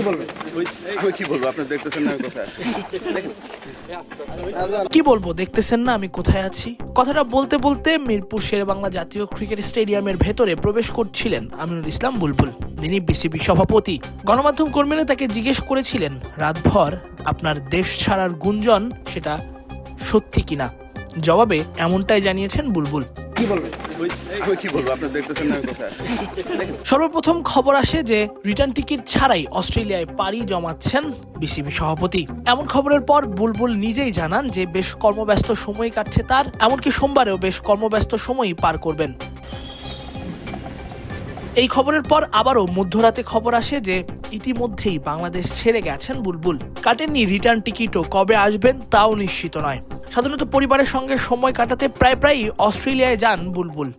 কি বলবেন? আমি কি বলব? আপনি দেখতেছেন না আমি কোথায় আছি। কি বলব? দেখতেছেন না আমি কোথায় আছি? কথাটা বলতে বলতে মিরপুর শেরেবাংলা জাতীয় ক্রিকেট স্টেডিয়ামের ভেতরে প্রবেশ করছিলেন আমিনুল ইসলাম বুলবুল। যিনি বিসিবি সভাপতি। গণমাধ্যম কর্মীরা তাকে জিজ্ঞেস করেছিলেন রাতভর আপনার দেশ ছাড়ার গুঞ্জন সেটা সত্যি কিনা? জবাবে এমনটাই জানিয়েছেন বুলবুল। কি বলবেন? সর্বপ্রথম খবর আসে যে রিটার্ন টিকিট ছাড়াই অস্ট্রেলিয়ায় পাড়ি জমাচ্ছেন বিসিবি সভাপতি। এমন খবরের পর বুলবুল নিজেই জানান যে বেশ কর্মব্যস্ত সময় কাটছে তার, এমনকি সোমবারেও বেশ কর্মব্যস্ত সময়ই পার করবেন। এই খবরের পর আবারও মধ্যরাতে খবর আসে যে ইতিমধ্যেই বাংলাদেশ ছেড়ে গেছেন বুলবুল। কাটেননি রিটার্ন টিকিটও কবে আসবেন তাও নিশ্চিত নয়। সাধারণত পরিবারের সঙ্গে সময় কাটাতে প্রায় প্রায়ই অস্ট্রেলিয়ায় যান বুলবুল।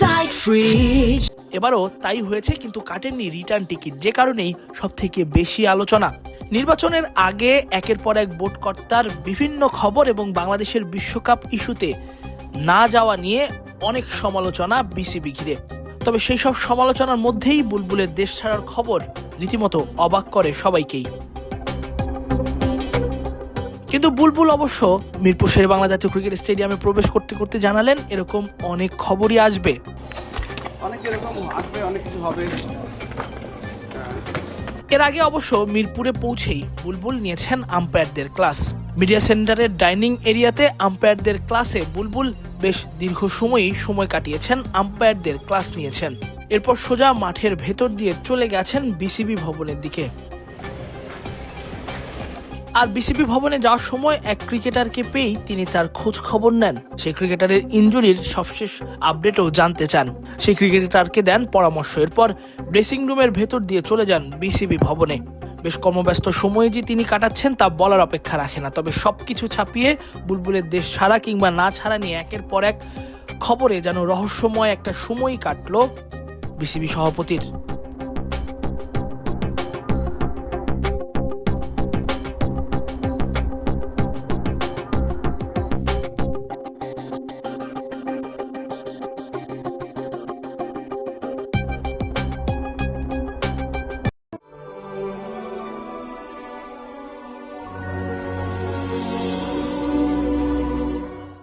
Side, free. এবারও তাই হয়েছে কিন্তু কাটেননি রিটার্ন টিকিট যে কারণেই সব থেকে বেশি আলোচনা। নির্বাচনের আগে একের পর এক বোর্ডকর্তার বিভিন্ন খবর এবং বাংলাদেশের বিশ্বকাপ ইস্যুতে না যাওয়া নিয়ে অনেক সমালোচনা বিসিবি ঘিরে। তবে সেই সব সমালোচনার মধ্যেই বুলবুলের দেশ ছাড়ার খবর রীতিমতো অবাক করে সবাইকেই। কিন্তু বুলবুল অবশ্য মিরপুর শের বাংলা জাতীয় ক্রিকেট স্টেডিয়ামে প্রবেশ করতে করতে জানালেন, এরকম অনেক খবরই আসবে। অনেক এরকম আসবে, অনেক কিছু হবে। এর আগে অবশ্য মিরপুরে পৌঁছেই বুলবুল নিয়েছেন আম্পায়ারদের ক্লাস। মিডিয়া সেন্টারের ডাইনিং এরিয়াতে আম্পায়ারদের ক্লাসে বুলবুল বেশ দীর্ঘ সময়ই সময় কাটিয়েছেন, আম্পায়ারদের ক্লাস নিয়েছেন। এরপর সোজা মাঠের ভেতর দিয়ে চলে গেছেন বিসিবি ভবনের দিকে। আর বিসিবি ভবনে যাওয়ার সময় এক ক্রিকেটারকে পেয়েই তিনি তার খোঁজ খবর নেন। সেই ক্রিকেটারের ইনজুরির সবশেষ আপডেটও জানতে চান। সেই ক্রিকেটারকে দেন পরামর্শ। এরপর ড্রেসিং রুমের ভেতর দিয়ে চলে যান বিসিবি ভবনে। বেশ কর্মব্যস্ত সময়ে যে তিনি কাটাচ্ছেন তা বলার অপেক্ষা রাখে না। তবে সব কিছু ছাপিয়ে বুলবুলের দেশ ছাড়া কিংবা না ছাড়া নিয়ে একের পর এক খবরে যেন রহস্যময় একটা সময় কাটলো বিসিবি সভাপতির।